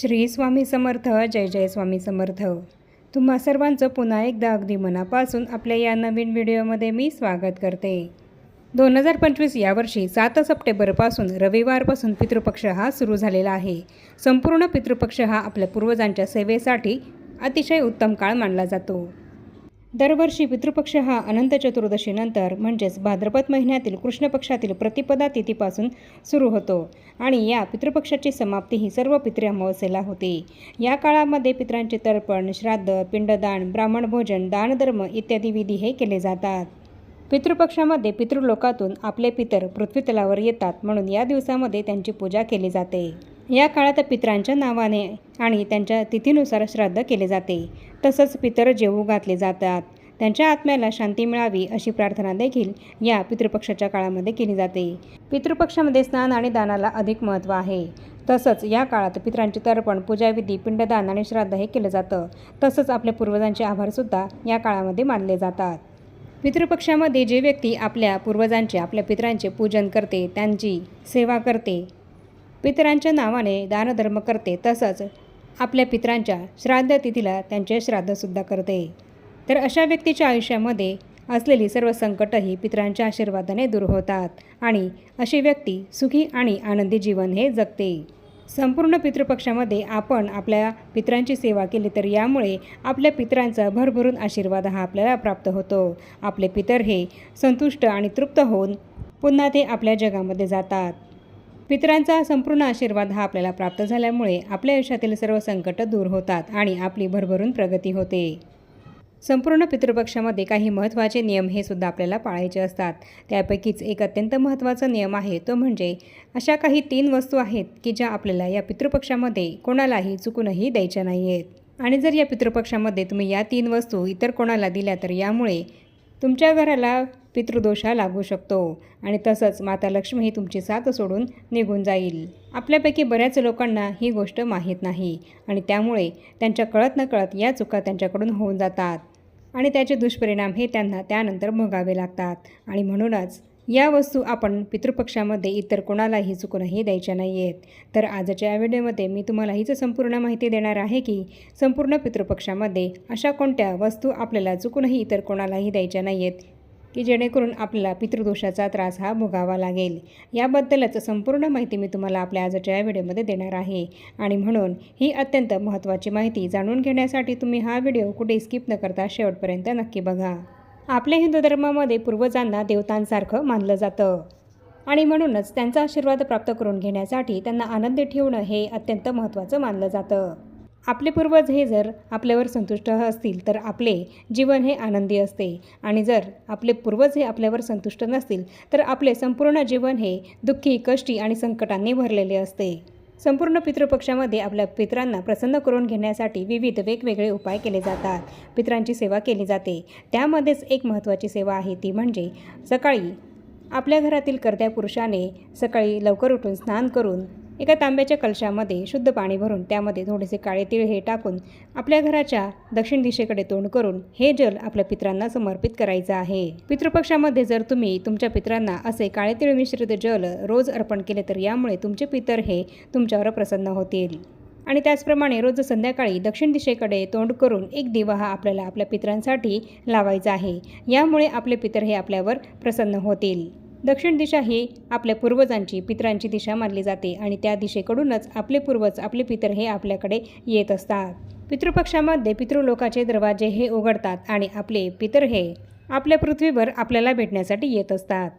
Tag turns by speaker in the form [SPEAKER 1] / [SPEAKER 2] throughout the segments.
[SPEAKER 1] श्री स्वामी समर्थ जय जय स्वामी समर्थ. तुम्हा सर्वांचं पुन्हा एकदा अगदी मनापासून आपल्या या नवीन व्हिडिओमध्ये मी स्वागत करते. दोन हजार पंचवीस यावर्षी सात सप्टेंबरपासून रविवारपासून पितृपक्ष हा सुरू झालेला आहे. संपूर्ण पितृपक्ष हा आपल्या पूर्वजांच्या सेवेसाठी अतिशय उत्तम काळ मानला जातो. दरवर्षी पितृपक्ष हा अनंत चतुर्दशीनंतर म्हणजेच भाद्रपद महिन्यातील कृष्ण पक्षातील प्रतिपदा तिथीपासून सुरू होतो आणि या पितृपक्षाची समाप्ती ही सर्व पितृ अमावस्येला होते. या काळामध्ये पितरांचे तर्पण श्राद्ध पिंडदान ब्राह्मण भोजन दानधर्म इत्यादी विधी हे केले जातात. पितृपक्षामध्ये पितृलोकातून आपले पितर पृथ्वीतलावर येतात म्हणून या दिवसामध्ये त्यांची पूजा केली जाते. या काळात पितरांच्या नावाने आणि त्यांच्या तिथीनुसार श्राद्ध केले जाते. तसंच पितर जेवू घातले जातात. त्यांच्या आत्म्याला शांती मिळावी अशी प्रार्थना देखील या पितृपक्षाच्या काळामध्ये केली जाते. पितृपक्षामध्ये स्नान आणि दानाला अधिक महत्त्व आहे. तसंच या काळात पितरांचे तर्पण पूजाविधी पिंडदान आणि श्राद्ध हे केलं जातं. तसंच आपल्या पूर्वजांचे आभारसुद्धा या काळामध्ये मानले जातात. पितृपक्षामध्ये जे व्यक्ती आपल्या पूर्वजांचे आपल्या पितरांचे पूजन करते त्यांची सेवा करते पितरांच्या नावाने दानधर्म करते तसंच आपल्या पितरांच्या श्राद्ध तिथीला त्यांचे श्राद्धसुद्धा करते. तर अशा व्यक्तीच्या आयुष्यामध्ये असलेली सर्व संकटही पितरांच्या आशीर्वादाने दूर होतात आणि अशी व्यक्ती सुखी आणि आनंदी जीवन हे जगते. संपूर्ण पितृपक्षामध्ये आपण आपल्या पितरांची सेवा केली तर यामुळे आपल्या पितरांचा भरभरून आशीर्वाद हा आपल्याला प्राप्त होतो. आपले पितर हे संतुष्ट आणि तृप्त होऊन पुन्हा ते आपल्या जगामध्ये जातात. पितरांचा संपूर्ण आशीर्वाद हा आपल्याला प्राप्त झाल्यामुळे आपल्या आयुष्यातील सर्व संकट दूर होतात आणि आपली भरभरून प्रगती होते. संपूर्ण पितृपक्षामध्ये काही महत्त्वाचे नियम हे सुद्धा आपल्याला पाळायचे असतात. त्यापैकीच एक अत्यंत महत्त्वाचा नियम आहे तो म्हणजे अशा काही तीन वस्तू आहेत की ज्या आपल्याला या पितृपक्षामध्ये कोणालाही चुकूनही द्यायच्या नाही आहेत आणि जर या पितृपक्षामध्ये तुम्ही या तीन वस्तू इतर कोणाला दिल्या तर यामुळे तुमच्या घराला पितृदोषा लागू शकतो. आणि तसंच माता लक्ष्मी ही तुमची साथ सोडून निघून जाईल. आपल्यापैकी बऱ्याच लोकांना ही गोष्ट माहीत नाही. आणि त्यामुळे त्यांच्या कळत नकळत या चुका त्यांच्याकडून होऊन जातात. आणि त्याचे दुष्परिणाम हे त्यांना त्यानंतर भोगावे लागतात. आणि म्हणूनच या वस्तू आपण पितृपक्षामध्ये इतर कोणालाही चुकूनही द्यायच्या नाही आहेत तर आजच्या या व्हिडिओमध्ये मी तुम्हाला हीच संपूर्ण माहिती देणार आहे की संपूर्ण पितृपक्षामध्ये अशा कोणत्या वस्तू आपल्याला चुकूनही इतर कोणालाही द्यायच्या नाही आहेत की जेणेकरून आपल्याला पितृदोषाचा त्रास हा भोगावा लागेल. याबद्दलच संपूर्ण माहिती मी तुम्हाला आपल्या आजच्या या व्हिडिओमध्ये देणार आहे. आणि म्हणून ही अत्यंत महत्त्वाची माहिती जाणून घेण्यासाठी तुम्ही हा व्हिडिओ कुठे स्किप न करता शेवटपर्यंत नक्की बघा. आपल्या हिंदू धर्मामध्ये पूर्वजांना देवतांसारखं मानलं जातं. आणि म्हणूनच त्यांचा आशीर्वाद प्राप्त करून घेण्यासाठी त्यांना आनंदी ठेवणं हे अत्यंत महत्त्वाचं मानलं जातं. आपले पूर्वज हे जर आपल्यावर संतुष्ट असतील तर आपले जीवन हे आनंदी असते. आणि जर आपले पूर्वज हे आपल्यावर संतुष्ट नसतील तर आपले संपूर्ण जीवन हे दुःखी कष्टी आणि संकटांनी भरलेले असते. संपूर्ण पितृपक्षामध्ये आपल्या पित्रांना प्रसन्न करून घेण्यासाठी विविध वेगवेगळे उपाय केले जातात. पित्रांची सेवा केली जाते. त्यामध्येच एक महत्त्वाची सेवा आहे ती म्हणजे सकाळी आपल्या घरातील कर्त्या पुरुषाने सकाळी लवकर उठून स्नान करून एका तांब्याच्या कलशामध्ये शुद्ध पाणी भरून त्यामध्ये थोडेसे काळे तिळ हे टाकून आपल्या घराच्या दक्षिण दिशेकडे तोंड करून हे जल आपल्या पित्रांना समर्पित करायचं आहे. पितृपक्षामध्ये जर तुम्ही तुमच्या पितरांना असे काळे तिळ मिश्रित जल रोज अर्पण केले तर यामुळे तुमचे पितर हे तुमच्यावर प्रसन्न होतील. आणि त्याचप्रमाणे रोज संध्याकाळी दक्षिण दिशेकडे तोंड करून एक दिवा हा आपल्याला आपल्या पितरांसाठी लावायचा आहे. यामुळे आपले पितर हे आपल्यावर प्रसन्न होतील. दक्षिण दिशा ही आपल्या पूर्वजांची पितरांची दिशा मानली जाते आणि त्या दिशेकडूनच आपले पूर्वज आपले पितर हे आपल्याकडे येत असतात. पितृपक्षामध्ये पितृलोकाचे दरवाजे हे उघडतात आणि आपले पितर हे आपल्या पृथ्वीवर आपल्याला भेटण्यासाठी येत असतात.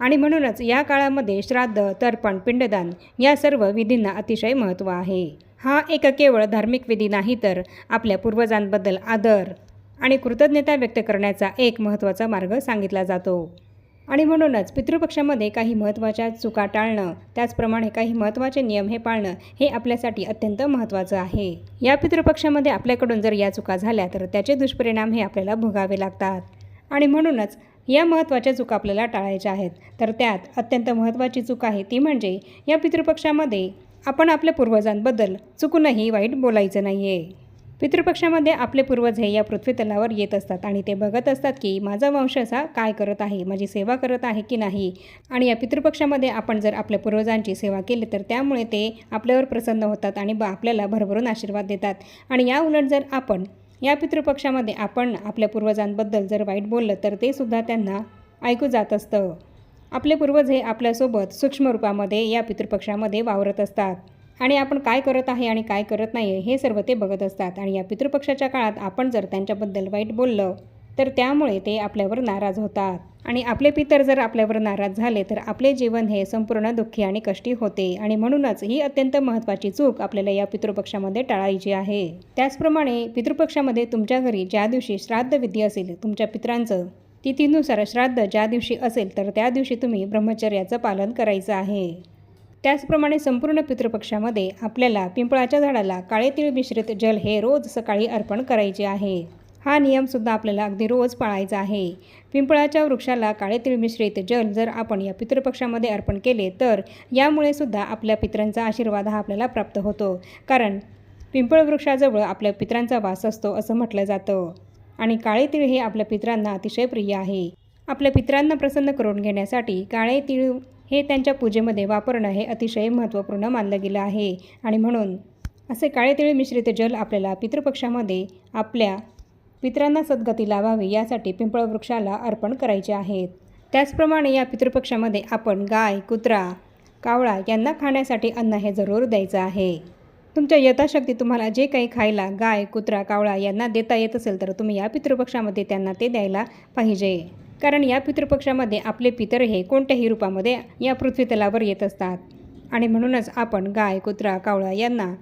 [SPEAKER 1] आणि म्हणूनच या काळामध्ये श्राद्ध तर्पण पिंडदान या सर्व विधींना अतिशय महत्त्व आहे. हा एक केवळ धार्मिक विधी नाही तर आपल्या पूर्वजांबद्दल आदर आणि कृतज्ञता व्यक्त करण्याचा एक महत्त्वाचा मार्ग सांगितला जातो. आणि म्हणूनच पितृपक्षामध्ये काही महत्त्वाच्या चुका टाळणं त्याचप्रमाणे काही महत्त्वाचे नियम हे पाळणं हे आपल्यासाठी अत्यंत महत्त्वाचं आहे. या पितृपक्षामध्ये आपल्याकडून जर या चुका झाल्या तर त्याचे दुष्परिणाम हे आपल्याला भोगावे लागतात. आणि म्हणूनच या महत्त्वाच्या चुका आपल्याला टाळायच्या आहेत. तर त्यात अत्यंत महत्त्वाची चूक आहे ती म्हणजे या पितृपक्षामध्ये आपण आपल्या पूर्वजांबद्दल चुकूनही वाईट बोलायचं नाही आहे पितृपक्षामध्ये आपले पूर्वज हे या पृथ्वीतलावर येत असतात आणि ते बघत असतात की माझा वंश असा काय करत आहे माझी सेवा करत आहे की नाही. आणि या पितृपक्षामध्ये आपण जर आपल्या पूर्वजांची सेवा केली तर त्यामुळे ते आपल्यावर प्रसन्न होतात आणि बा आपल्याला भरभरून आशीर्वाद देतात. आणि या उलट जर आपण या पितृपक्षामध्ये आपण आपल्या पूर्वजांबद्दल जर वाईट बोललं तर ते सुद्धा त्यांना ऐकू जात असतं. आपले पूर्वज हे आपल्यासोबत सूक्ष्म रूपामध्ये या पितृपक्षामध्ये वावरत असतात. आणि आपण काय करत आहे आणि काय करत नाही हे सर्व ते बघत असतात. आणि या पितृपक्षाच्या काळात आपण जर त्यांच्याबद्दल वाईट बोललं तर त्यामुळे ते आपल्यावर नाराज होतात. आणि आपले पितर जर आपल्यावर नाराज झाले तर आपले जीवन हे संपूर्ण दुःखी आणि कष्टी होते. आणि म्हणूनच ही अत्यंत महत्त्वाची चूक आपल्याला या पितृपक्षामध्ये टाळायची आहे. त्याचप्रमाणे पितृपक्षामध्ये तुमच्या घरी ज्या दिवशी श्राद्धविधी असेल तुमच्या पित्रांचं तिथीनुसार श्राद्ध ज्या दिवशी असेल तर त्या दिवशी तुम्ही ब्रह्मचर्याचं पालन करायचं आहे. त्याचप्रमाणे संपूर्ण पितृपक्षामध्ये आपल्याला पिंपळाच्या झाडाला काळे तीळ मिश्रित जल हे रोज सकाळी अर्पण करायचे आहे. हा नियमसुद्धा आपल्याला अगदी रोज पाळायचा आहे. पिंपळाच्या वृक्षाला काळे तीळ मिश्रित जल जर आपण या पितृपक्षामध्ये अर्पण केले तर यामुळे सुद्धा आपल्या पित्रांचा आशीर्वाद हा आपल्याला प्राप्त होतो. कारण पिंपळ वृक्षाजवळ आपल्या पित्रांचा वास असतो असं म्हटलं जातं. आणि काळे तीळ हे आपल्या पित्रांना अतिशय प्रिय आहे. आपल्या पित्रांना प्रसन्न करून घेण्यासाठी काळे तीळ हे त्यांच्या पूजेमध्ये वापरणं हे अतिशय महत्त्वपूर्ण मानलं गेलं आहे. आणि म्हणून असे काळे तिळे मिश्रित जल आपल्याला पितृपक्षामध्ये आपल्या पित्रांना सद्गती लावावी यासाठी पिंपळ वृक्षाला अर्पण करायचे आहेत. त्याचप्रमाणे या पितृपक्षामध्ये आपण गाय कुत्रा कावळा यांना खाण्यासाठी अन्न हे जरूर द्यायचं आहे. तुमच्या यथाशक्ती तुम्हाला जे काही खायला गाय कुत्रा कावळा यांना देता येत असेल तर तुम्ही या पितृपक्षामध्ये त्यांना ते द्यायला पाहिजे. कारण या पितृपक्षामध्ये आपले पितर हे कोणत्याही रूपामध्ये या पृथ्वी तलावर येत असतात. आणि म्हणूनच आपण गाय कुत्रा कावळा यांना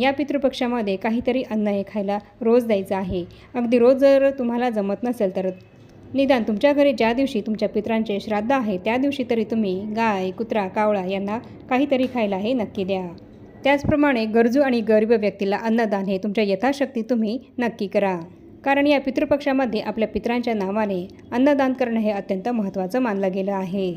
[SPEAKER 1] या पितृपक्षामध्ये काहीतरी अन्न हे खायला रोज द्यायचं आहे. अगदी रोज जर तुम्हाला जमत नसेल तर निदान तुमच्या घरी ज्या दिवशी तुमच्या पित्रांचे श्राद्ध आहे त्या दिवशी तरी तुम्ही गाय कुत्रा कावळा यांना काहीतरी खायला हे नक्की द्या. त्याचप्रमाणे गरजू आणि गरीब व्यक्तीला अन्नदान हे तुमच्या यथाशक्ती तुम्ही नक्की करा. कारण या पितृपक्षामध्ये आपल्या पित्रांच्या नावाने अन्नदान करणं हे अत्यंत महत्त्वाचं मानलं गेलं आहे.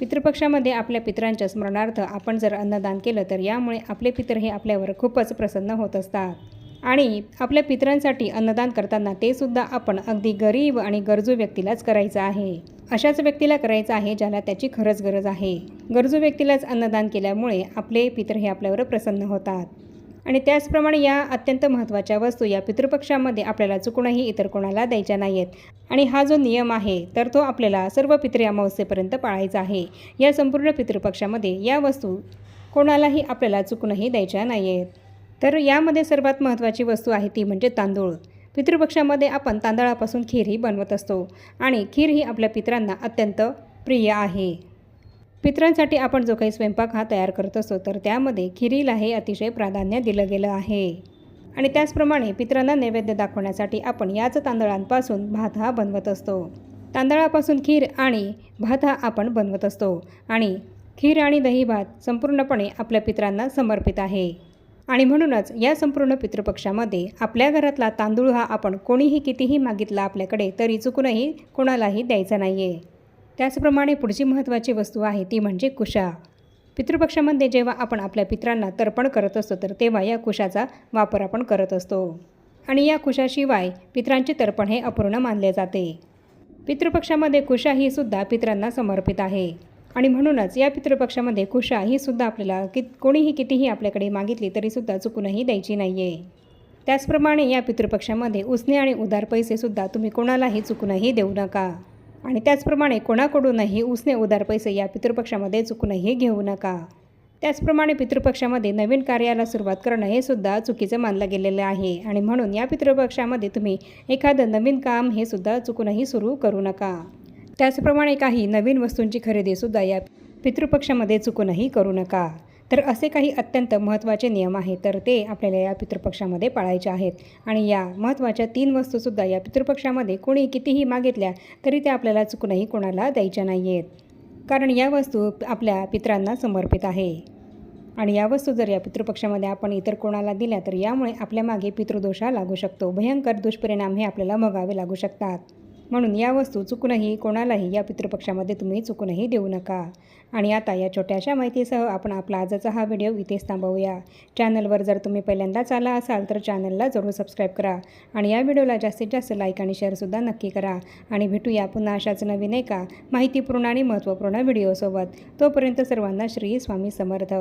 [SPEAKER 1] पितृपक्षामध्ये आपल्या पित्रांच्या स्मरणार्थ आपण जर अन्नदान केलं तर यामुळे आपले पितर हे आपल्यावर खूपच प्रसन्न होत असतात. आणि आपल्या पित्रांसाठी अन्नदान करताना ते सुद्धा आपण अगदी गरीब आणि गरजू व्यक्तीलाच करायचं आहे. अशाच व्यक्तीला करायचं आहे ज्याला त्याची खरंच गरज आहे. गरजू व्यक्तीलाच अन्नदान केल्यामुळे आपले पितर हे आपल्यावर प्रसन्न होतात. आणि त्याचप्रमाणे या अत्यंत महत्त्वाच्या वस्तू या पितृपक्षामध्ये आपल्याला चुकूनही इतर कोणाला द्यायच्या नाही आहेत आणि हा जो नियम आहे तर तो आपल्याला सर्व पितृ अमावस्येपर्यंत पाळायचा आहे. या संपूर्ण पितृपक्षामध्ये या वस्तू कोणालाही आपल्याला चुकूनही द्यायच्या नाही आहेत तर यामध्ये सर्वात महत्त्वाची वस्तू आहे ती म्हणजे तांदूळ. पितृपक्षामध्ये आपण तांदळापासून खीरही बनवत असतो आणि खीर ही आपल्या पितरांना अत्यंत प्रिय आहे. पितरांसाठी आपण जो काही स्वयंपाक हा तयार करत असतो तर त्यामध्ये खिरीला हे अतिशय प्राधान्य दिलं गेलं आहे. आणि त्याचप्रमाणे पितरांना नैवेद्य दाखवण्यासाठी आपण याच तांदळांपासून भात हा बनवत असतो. तांदळापासून खीर आणि भात हा आपण बनवत असतो आणि खीर आणि दही भात संपूर्णपणे आपल्या पितरांना समर्पित आहे. आणि म्हणूनच या संपूर्ण पितृपक्षामध्ये आपल्या घरातला तांदूळ हा आपण कोणीही कितीही मागितला आपल्याकडे तरी चुकूनही कोणालाही द्यायचा नाही आहे त्याचप्रमाणे पुढची महत्त्वाची वस्तू आहे ती म्हणजे कुशा. पितृपक्षामध्ये जेव्हा आपण आपल्या पित्रांना तर्पण करत असतो तर तेव्हा या कुशाचा वापर आपण करत असतो. आणि या कुशाशिवाय पित्रांचे तर्पण हे अपूर्ण मानले जाते. पितृपक्षामध्ये कुशा ही सुद्धा पित्रांना समर्पित आहे. आणि म्हणूनच या पितृपक्षामध्ये कुशा ही सुद्धा आपल्याला कि कोणीही कितीही आपल्याकडे मागितली तरीसुद्धा चुकूनही द्यायची नाही आहे त्याचप्रमाणे या पितृपक्षामध्ये उसने आणि उदार पैसेसुद्धा तुम्ही कोणालाही चुकूनही देऊ नका. आणि त्याचप्रमाणे कोणाकडूनही उसने उदार पैसे या पितृपक्षामध्ये चुकूनही घेऊ नका. त्याचप्रमाणे पितृपक्षामध्ये नवीन कार्याला सुरुवात करणं हे सुद्धा चुकीचं मानलं गेलेलं आहे. आणि म्हणून या पितृपक्षामध्ये तुम्ही एखादं नवीन काम हे सुद्धा चुकूनही सुरू करू नका. त्याचप्रमाणे काही नवीन वस्तूंची खरेदीसुद्धा या पितृपक्षामध्ये चुकूनही करू नका. तर असे काही अत्यंत महत्त्वाचे नियम आहेत तर ते आपल्याला या पितृपक्षामध्ये पाळायचे आहेत. आणि या महत्त्वाच्या तीन वस्तूसुद्धा या पितृपक्षामध्ये कोणी कितीही मागितल्या तरी त्या आपल्याला चुकूनही कोणाला द्यायच्या नाही आहेत कारण या वस्तू आपल्या पित्रांना समर्पित आहे. आणि या वस्तू जर या पितृपक्षामध्ये आपण इतर कोणाला दिल्या तर यामुळे आपल्या मागे पितृदोषा लागू शकतो. भयंकर दुष्परिणाम हे आपल्याला भोगावे लागू शकतात. म्हणून या वस्तू चुकूनही कोणालाही या पितृपक्षामध्ये तुम्ही चुकूनही देऊ नका. आणि आता या छोट्याशा माहितीसह आपण आपला आजचा हा व्हिडिओ इथेच थांबवूया. चॅनलवर जर तुम्ही पहिल्यांदाच आला असाल तर चॅनलला जरूर सबस्क्राईब करा आणि या व्हिडिओला जास्तीत जास्त लाईक आणि शेअरसुद्धा नक्की करा. आणि भेटूया पुन्हा अशाच नवीन एका माहितीपूर्ण आणि महत्त्वपूर्ण व्हिडिओसोबत. तोपर्यंत सर्वांना श्री स्वामी समर्थ.